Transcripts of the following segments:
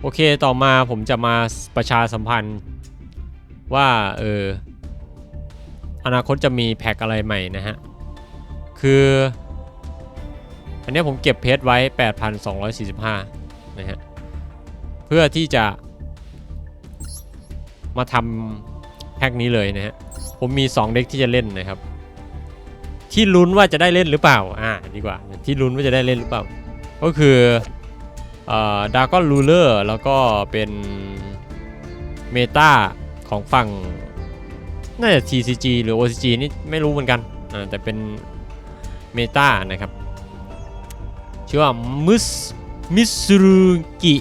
โอเคต่อมาผมจะมาประชาสัมพันธ์ว่าเอออนาคตจะมีแพ็กอะไรใหม่นะฮะ คือ อันนี้ผมเก็บเพชรไว้ 8,245 นะฮะ เพื่อที่จะมาทำแพ็กนี้เลยนะฮะ ผมมี 2 เด็กที่จะเล่นนะครับ ที่ลุ้นว่าจะได้เล่นหรือเปล่า อ่าดีกว่า ที่ลุ้นว่าจะได้เล่นหรือเปล่า ก็คือ ดากอนรูเลอร์แล้วก็เป็นเมตาของฝั่ง น่าจะ TCG หรือ OCG นี่ไม่รู้เหมือนกัน แต่เป็นเมตานะครับ ชื่อว่ามุสมิสุรุกิ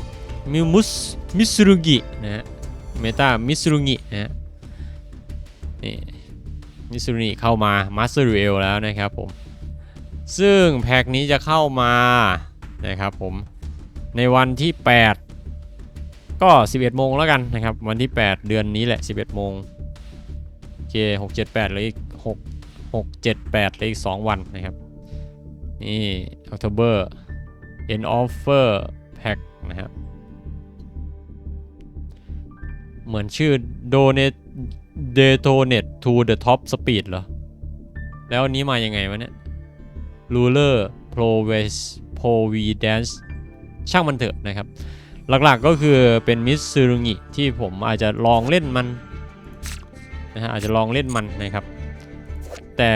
มิมุสมิสุรุกินะฮะเมตามิสุรุงินะฮะนี่มิสุรุงิเข้ามามาสเตอร์เอลแล้วนะครับผม ซึ่งแพ็กนี้จะเข้ามานะครับผม ในวันที่ 8 ก็ 11 โมงแล้วกันนะครับ วันที่ 8 เดือนนี้แหละ 11 โมงโอเค6 7 8เลยอีก6 6 7 8เลยอีก 2 วันนะครับ นี่ October End Offer Pack นะครับ เหมือนชื่อ Donate Detonate to the Top Speed เหรอ แล้วอันนี้มายังไงวะเนี่ย Ruler providence ช่างมันเถอะนะครับ หลักๆก็คือเป็นมิสซูรุงิที่ผมอาจจะลองเล่นมันนะฮะอาจจะลองเล่นมันนะครับ แต่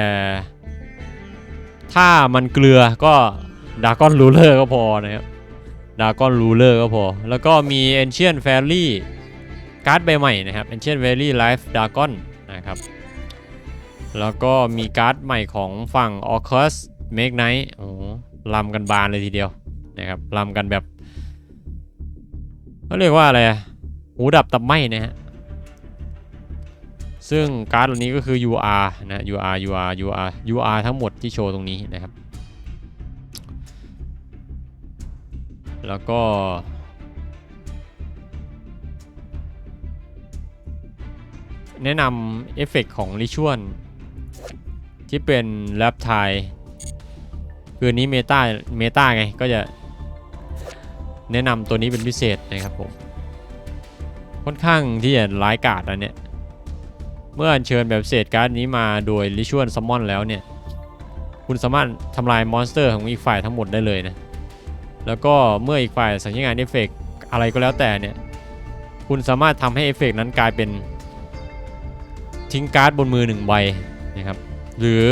ถ้ามันเกลือก็ดากอนรูเลอร์ก็พอนะครับดากอนรูเลอร์ก็พอ แล้วก็มี Ancient Fairy การ์ดใบใหม่นะครับ Ancient Fairy Life Dragon นะครับ แล้วก็มีการ์ดใหม่ของฝั่ง o c u s Make Night โอ้ลำกันบานเลยทีเดียว นะครับลำกันแบบเขาเรียกว่าอะไรอะหูดับตับไหมนะฮะซึ่งการ์ดเหล่านี้ก็คือ UR นะ UR UR UR UR ทั้งหมดที่โชว์ตรงนี้นะครับ แล้วก็ แนะนำเอฟเฟกของริชวลที่เป็นแรปไทคืออนนี้เมตาเมตาไง ก็จะ แนะนำตัวนี้เป็นพิเศษนะครับผม ค่อนข้างที่จะร้ายกาจอันเนี้ยเมื่ออัญเชิญแบบเศษการ์ดนี้มาโดยริชวลซัมมอนแล้วเนี่ยคุณสามารถทำลายมอนสเตอร์ของอีกฝ่ายทั้งหมดได้เลยนะแล้วก็เมื่ออีกฝ่ายสัญญงานเอฟเฟกอะไรก็แล้วแต่เนี่ยคุณสามารถทำให้เอฟเฟกนั้นกลายเป็นทิ้งการ์ดบนมือหนึ่งใบนะครับหรือ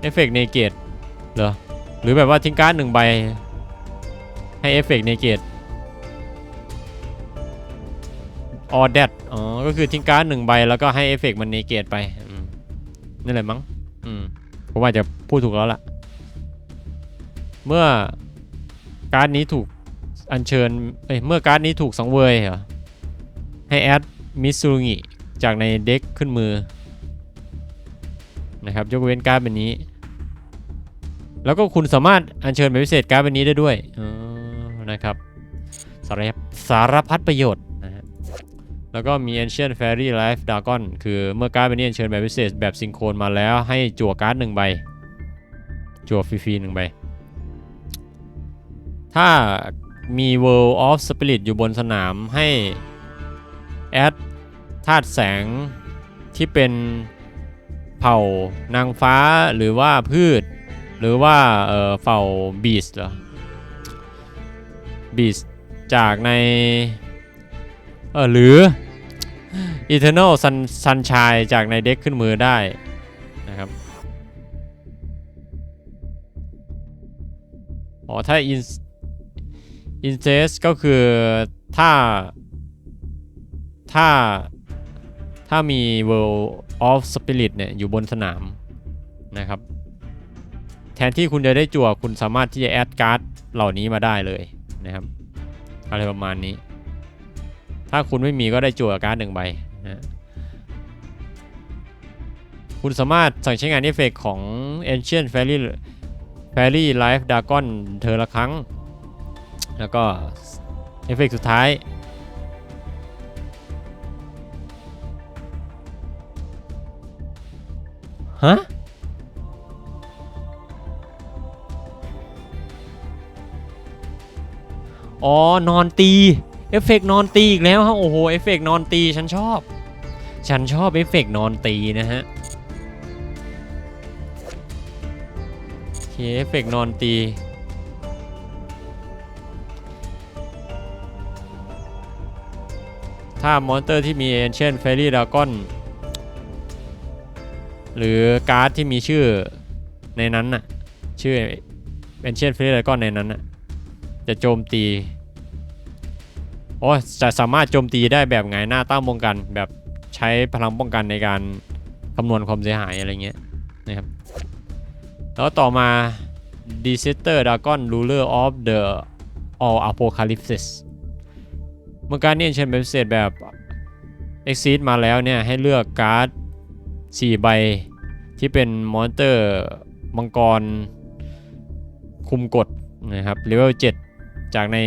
เอฟเฟกต์เนเกตเหรอ หรือแบบว่าทิ้งการ์ดหนึ่งใบ ให้เอฟเฟกต์เนเกตออเดดอ๋อ ก็คือทิ้งการ์ดหนึ่งใบแล้วก็ให้เอฟเฟกต์มันเนเกตไปนั่นแหละมั้งอืมผมว่าจจะพูดถูกแล้วล่ะ เมื่อการ์ดนี้ถูกอัญเชิญเอ้ยเมื่อการ์ดนี้ถูกสังเวยเหรอ ให้แอดมิซูรุงิจากในเด็กขึ้นมือนะครับ ยกเว้นการ์ดแบบนี้ แล้วก็คุณสามารถอัญเชิญแบบพิเศษการ์ดแบนี้ได้ด้วยนะครับสารพัดสารพัดประโยชน์นะฮะแล้วก็มี Ancient Fairy Life Dragon คือเมื่อการ์ดแบบนี้อัญเชิญแบบพิเศษแบบซิงโครนมาแล้วให้จั่วการ์ดหนึ่งใบ จั่วฟรีๆหนึ่งใบ ถ้ามี World of Spirit อยู่บนสนามให้แอดธาตุแสงที่เป็นเผ่านางฟ้าหรือว่าพืช หรือว่าเอ่อเผ่าบีสเหรอบีสจากในเออหรือ Eternal Sun Sunshine จากในเด็กขึ้นมือได้นะครับอ๋อถ้า in incest ก็คือถ้า ถ้า ถ้ามี World of Spirit เนี่ย อยู่บนสนามนะครับ ทนที่คุณจะได้จั่วคุณสามารถที่จะแอดการ์ดเหล่านี้มาได้เลยนะครับอะไรประมาณนี้ ถ้าคุณไม่มีก็ได้จั่วการ์ดหนึ่งใบนะคุณสามารถสั่งใช้งานเอฟเฟกของ Ancient Fairy Fairy Life Dragon เธอละครั้ง แล้วก็เอฟเฟกสุดท้ายฮะ อ๋อนอนตีเอฟเฟกต์นอนตีอีกแล้วฮะโอ้โหเอฟเฟกต์นอนตีฉันชอบ ฉันชอบเอฟเฟกต์นอนตีนะฮะโอเคเอฟเฟกต์นอนตีถ้ามอนสเตอร์ที่มี Ancient Fairy Dragon หรือการ์ดที่มีชื่อในนั้นน่ะ ชื่อ Ancient Fairy Dragon ในนั้นน่ะ จะโจมตีโอ้จะสามารถโจมตีได้แบบไงายหน้าตั้งป้องกัน แบบใช้พลังป้องกันในการคำนวณความเสียหายอะไรเงี้ยนะครับแล้วต่อมา d e s e t e r Dragon Ruler of the All Apocalypses เมื่อการนี้เชิญเป็นพิเศษแบบ Exceed มาแล้วเนี่ย ให้เลือกการ์ด 4 ใบที่เป็นมอนสเตอร์มังกรคุมกฎนะครับเลเวล7 จากใน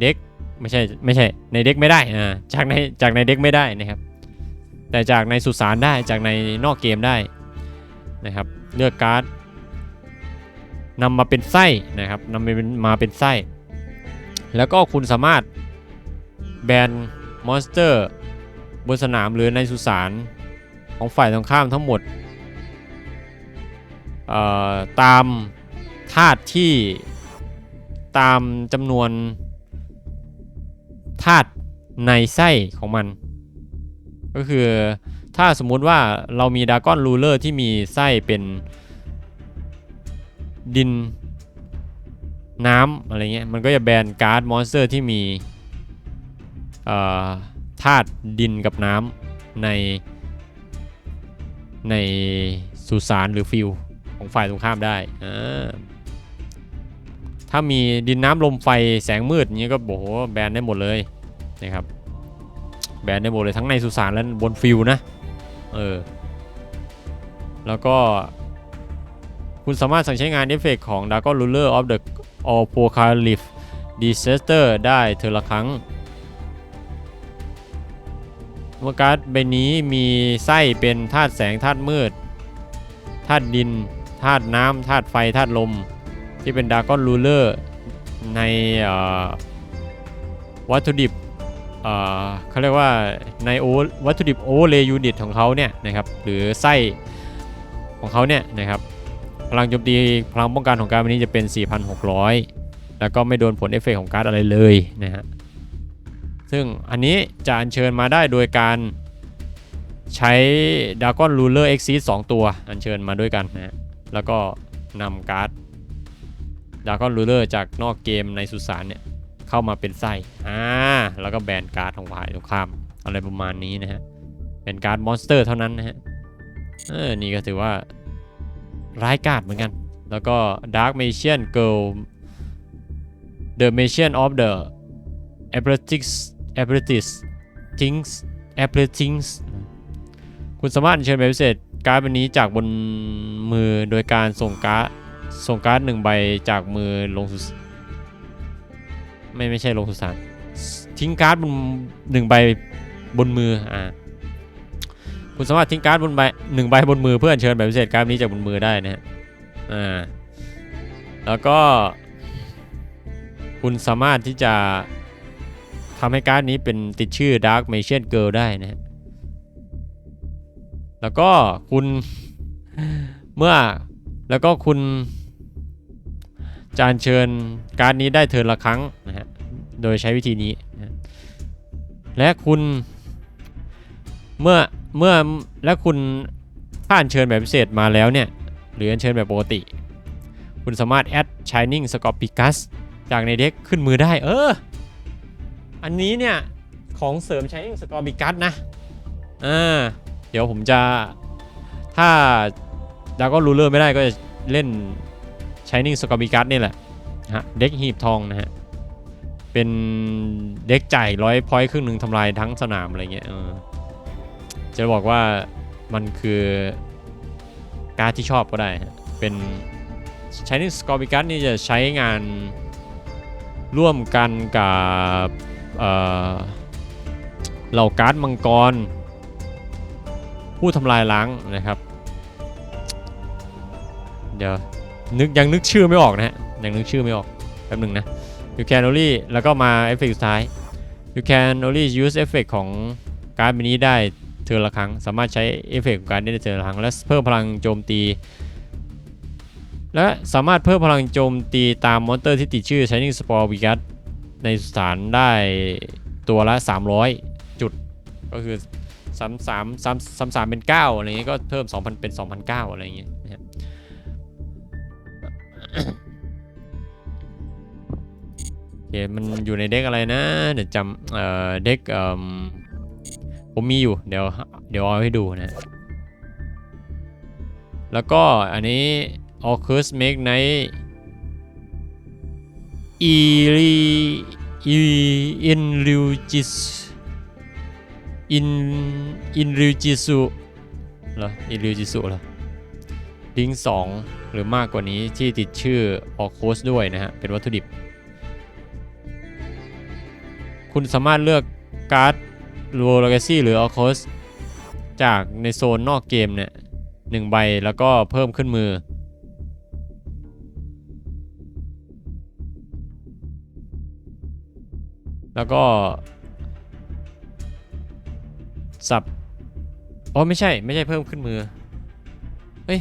เด็กไม่ใช่ไม่ใช่ในเด็กไม่ได้นะจากในจากในเด็กไม่ได้นะครับ แต่จากในสุสานได้จากในนอกเกมได้นะครับ เลือกการ์ดนำมาเป็นไส้นะครับนำมาเป็นมาเป็นไส้ แล้วก็คุณสามารถแบนมอนสเตอร์บนสนามหรือในสุสานของฝ่ายตรงข้ามทั้งหมดตามธาตุที่ ตามจำนวนธาตุในไส้ของมัน ก็คือถ้าสมมุติว่าเรามีดากอนรูเลอร์ที่มีไส้เป็นดินน้ำอะไรเงี้ยมันก็จะแบนการ์ดมอนสเตอร์ที่มีธาตุดินกับน้ำในในสุสานหรือฟิลของฝ่ายตรงข้ามได้อ่า ถ้ามีดินน้ำลมไฟแสงมืดอย่างเงี้ก็โอ้โหแบนได้หมดเลยนะครับแบนได้หมดเลยทั้งในสุสานและบนฟิลนะเออแล้วก็คุณสามารถสั่งใช้งานเอฟเฟกของ d a g o n Ruler of the Apocalypse Disaster ได้เทอละครั้ง เมื่อการ์ดใบนี้มีไส้เป็นธาตุแสงธาตุมืดธาตุดินธาตุน้ำธาตุไฟธาตุลม ที่เป็นดากอนรูเลอร์ในวัตถุดิบเขาเรียกว่าในโอวัตถุดิบโอเลยูนิตของเขาเนี่ยนะครับหรือไส้ของเขาเนี่ยนะครับพลังโจมตีพลังป้องกันของการ์ดใบนี้จะเป็น 4,600 แล้วก็ไม่โดนผลเอฟเฟกต์ของการ์ดอะไรเลยนะฮะซึ่งอันนี้จะอัญเชิญมาได้โดยการใช้ Dragon Ruler Exceed 2ตัวอัญเชิญมาด้วยกันนะฮะแล้วก็นำการ์ด Dragon Ruler จากนอกเกมในสุสานเนี่ย เข้ามาเป็นไส้อ่าแล้วก็แบนการ์ดของฝ่ายตรงข้าม อะไรประมาณนี้นะฮะเป็นการ์ดมอนสเตอร์เท่านั้นนะฮะเออนี่ก็ถือว่าร้ายกาจเหมือนกัน แล้วก็ Dark Magician Girl The Magician of the Apprentice Apprentice Things Apprentice คุณสามารถเชิญแบบพิเศษการ์ดใบนี้จากบนมือโดยการส่งการ์ด ส่งการ์ดหนึ่งใบจากมือลงสุสไม่ไม่ใช่ลงสุสานทิ้งการ์ดบนหนึ่งใบบนมืออ่าคุณสามารถทิ้งการ์ดบนใบหนึ่งใบบนมือเพื่อเชิญแบบพิเศษการ์ดนี้จากบนมือได้นะฮะอ่าแล้วก็ คุณสามารถที่จะทำให้การ์ดนี้เป็นติดชื่อ Dark Magician Girl ได้นะฮะแล้วก็คุณเมื่อแล้วก็คุณ จะอัญเชิญการ์ดนี้ได้เทิร์นละครั้งนะฮะ โดยใช้วิธีนี้นะและคุณเมื่อเมื่อและคุณถ้าอัญเชิญแบบพิเศษมาแล้วเนี่ย หรืออัญเชิญแบบปกติ คุณสามารถแอด Shining Scorpicus จากในเด็กขึ้นมือได้ เออ อันนี้เนี่ย ของเสริม Shining Scorpicus นะ อ่า เดี๋ยวผมจะถ้าดาก็รูเลอร์ไม่ได้ก็จะเล่น Shining Scorpicus นี่แหละฮะเด็กหีบทองนะฮะ เป็นเด็กจ่ายร้อยพอยต์ครึ่งหนึ่งทำลายทั้งสนามอะไรเงี้ยจะบอกว่ามันคือการ์ดที่ชอบก็ได้ฮะ เป็น Shining Scorpicus นี่จะใช้งานร่วมกันกับเหล่าการ์ดมังกร ผู้ทำลายล้างนะครับ เดี๋ยว นึกยังนึกชื่อไม่ออกนะฮะยังนึกชื่อไม่ออกแป๊บหนึ่งนะ you can only แล้วก็มาเอฟเฟกต์สุดท้าย you can only use effect ของการ์ดนี้ได้เทอละครั้ง สามารถใช้เอฟเฟกต์ของการ์ดนี้ได้เทอละครั้ง และเพิ่มพลังโจมตี และสามารถเพิ่มพลังโจมตีตามมอนเตอร์ที่ติดชื่อ Shining Spore v i g a t ในสถานได้ตัวละ 300 จุด ก็คือซ้ำสามซ้ำซ้ำสามเป็น 9 อะไรเงี้ยก็เพิ่ม 2,000 เป็น 2,009 อะไรเงี้ยนะครับ โอเคมันอยู่ในเด็กอะไรนะ เดี๋ยวจำเอ่อเด็กเอ่อผมมีอยู่เดี๋ยวเดี๋ยวเอาให้ดูนะ แล้วก็อันนี้ o c u s Make Night อีรีอีอินริวจิสอินอินริวจิสุเหรออินริวจิสุเหรอ ลิงสองหรือมากกว่านี้ที่ติดชื่อออกโคูสด้วยนะฮะ เป็นวัตถุดิบ คุณสามารถเลือกการ์ด r o l e g a c y หรือ a l c o s จากในโซนนอกเกมเนี่ยหนึ่งใบแล้วก็เพิ่มขึ้นมือ แล้วก็ สับอ๋อไม่ใช่ไม่ใช่เพิ่มขึ้นมือ เฮ้ย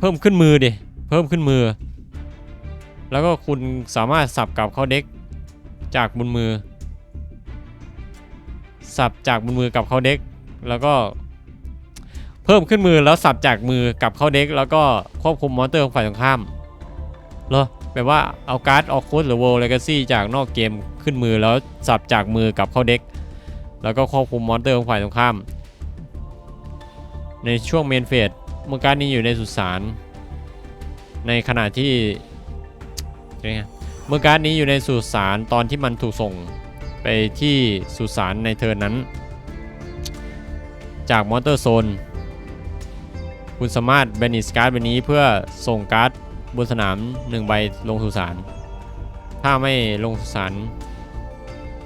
เพิ่มขึ้นมือดิเพิ่มขึ้นมือ แล้วก็คุณสามารถสับกลับเข้าเด็กจากบนมือ สับจากบนมือกับเข้าเด็กแล้วก็เพิ่มขึ้นมือแล้วสับจากมือกับเข้าเด็กแล้วก็ควบคุมมอนเตอร์ของฝ่ายตรงข้ามเหรอแบบว่าเอาการ์ดออกโคดหรือโวลเลกาซี่จากนอกเกมขึ้นมือแล้วสับจากมือกับเข้าเด็กแล้วก็ควบคุมมอนเตอร์ของฝ่ายตรงข้าม ในช่วงเมนเฟส มือการดนี้อยู่ในสุสานในขณะที่ยังไงเมื่อการ์ดนี้อยู่ในสุสานตอนที่มันถูกส่งไปที่สุสานในเทิร์นั้น จากมอเตอร์โซน คุณสามารถแบนิสการ์ดใบนี้เพื่อส่งการ์ดบนสนาม 1 ใบลงสุสาน ถ้าไม่ลงสุสาน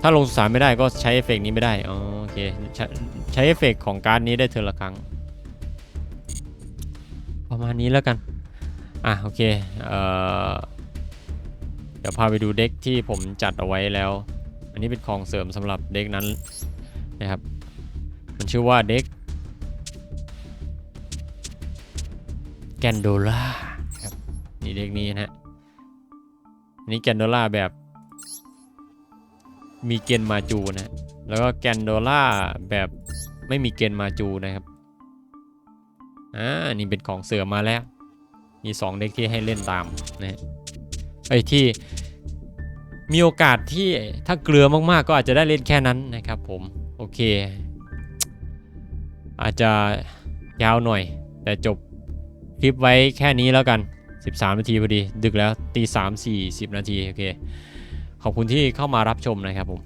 ถ้าลงสุสานไม่ได้ก็ใช้เอฟเฟกต์นี้ไม่ได้ โอเค ใช้เอฟเฟกต์ของการ์ดนี้ได้เทิร์ละครั้ง ประมาณนี้แล้วกัน อะโอเคเอ่อเดี๋ยวพาไปดูเด็กที่ผมจัดเอาไว้แล้ว อันนี้เป็นของเสริมสำหรับเด็กนั้นนะครับ มันชื่อว่าเด็กแกนโดล่าครับนี่เด็กนี้นะฮะอันนี้แกนโดล่าแบบมีเกณฑ์มาจูนะ แล้วก็แกนโดล่าแบบไม่มีเกณฑ์มาจูนะครับ อ่านี่เป็นของเสริมาแล้ว มีสองเด็กที่ให้เล่นตามนะฮะไอ้ที่มีโอกาสที่ถ้าเกลือมากๆ ก็อาจจะได้เล่นแค่นั้นนะครับผม โอเค อาจจะยาวหน่อย แต่จบคลิปไว้แค่นี้แล้วกัน 13 นาทีพอดี ดึกแล้วตี3 4 0นาที โอเค ขอบคุณที่เข้ามารับชมนะครับผม